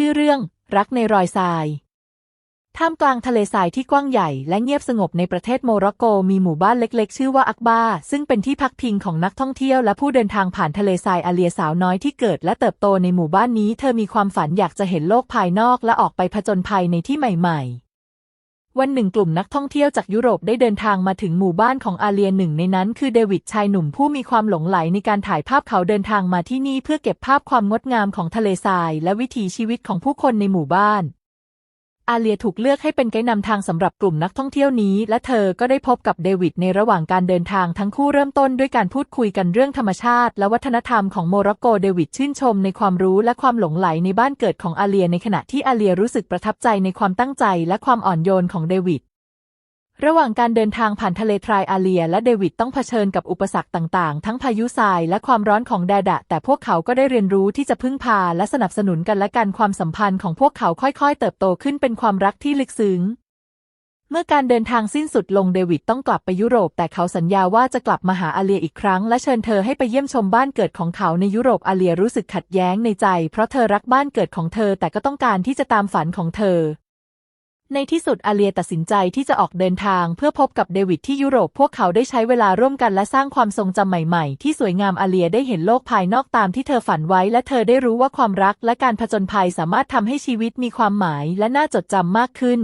ชื่อเรื่อง รักในรอยทรายท่ามกลางทะเลทรายที่กว้างใหญ่และเงียบสงบในประเทศโมร็อกโกมีหมู่บ้านเล็กๆ ชื่อว่าอักบา ซึ่งเป็นที่พักพิงของนักท่องเที่ยวและผู้เดินทางผ่านทะเลทรายอาเลียสาวน้อยที่เกิดและเติบโตในหมู่บ้านนี้ เธอมีความฝันอยากจะเห็นโลกภายนอกและออกไปผจญภัยในที่ใหม่ ๆ วันหนึ่งกลุ่มนักท่องเที่ยวจากยุโรปได้เดินทางมาถึงหมู่บ้านของอาเลียนหนึ่งในนั้นคือเดวิดชายหนุ่มผู้มีความหลงไหลในการถ่ายภาพเขาเดินทางมาที่นี่เพื่อเก็บภาพความงดงามของทะเลทรายและวิถีชีวิตของผู้คนในหมู่บ้าน อาเลียถูกเลือกให้เป็นไกด์นำทางสำหรับกลุ่มนักท่องเที่ยวนี้ และเธอก็ได้พบกับเดวิดในระหว่างการเดินทางทั้งคู่เริ่มต้นด้วยการพูดคุยกันเรื่องธรรมชาติ และวัฒนธรรมของโมร็อกโกเดวิดชื่นชมในความรู้และความหลงไหลในบ้านเกิดของอาเลียในขณะที่อาเลียรู้สึกประทับใจในความตั้งใจและความอ่อนโยนของเดวิด ระหว่างการเดินทางผ่านทะเลทรายอาเลีย และเดวิดต้องเผชิญกับอุปสรรคต่างๆ ทั้งพายุทรายและความร้อนของแดดะ แต่พวกเขาก็ได้เรียนรู้ที่จะพึ่งพาและสนับสนุนกันและกันความสัมพันธ์ของพวกเขาค่อยๆ เติบโตขึ้นเป็นความรักที่ลึกซึ้ง เมื่อการเดินทางสิ้นสุดลงเดวิดต้องกลับไปยุโรป แต่เขาสัญญาว่าจะกลับมาหาอาเลียอีกครั้ง และเชิญเธอให้ไปเยี่ยมชมบ้านเกิดของเขาในยุโรปอาเลียรู้สึกขัดแย้งในใจ เพราะเธอรักบ้านเกิดของเธอแต่ก็ต้องการที่จะตามฝันของเธอ ในที่สุดอาเลียตัดสินใจที่จะออกเดินทางเพื่อพบกับเดวิดที่ยุโรปพวกเขาได้ใช้เวลาร่วมกันและสร้างความทรงจำใหม่ๆ ที่สวยงามอาเลียได้เห็นโลกภายนอกตามที่เธอฝันไว้ และเธอได้รู้ว่าความรักและการผจญภัยสามารถทำให้ชีวิตมีความหมายและน่าจดจำมากขึ้น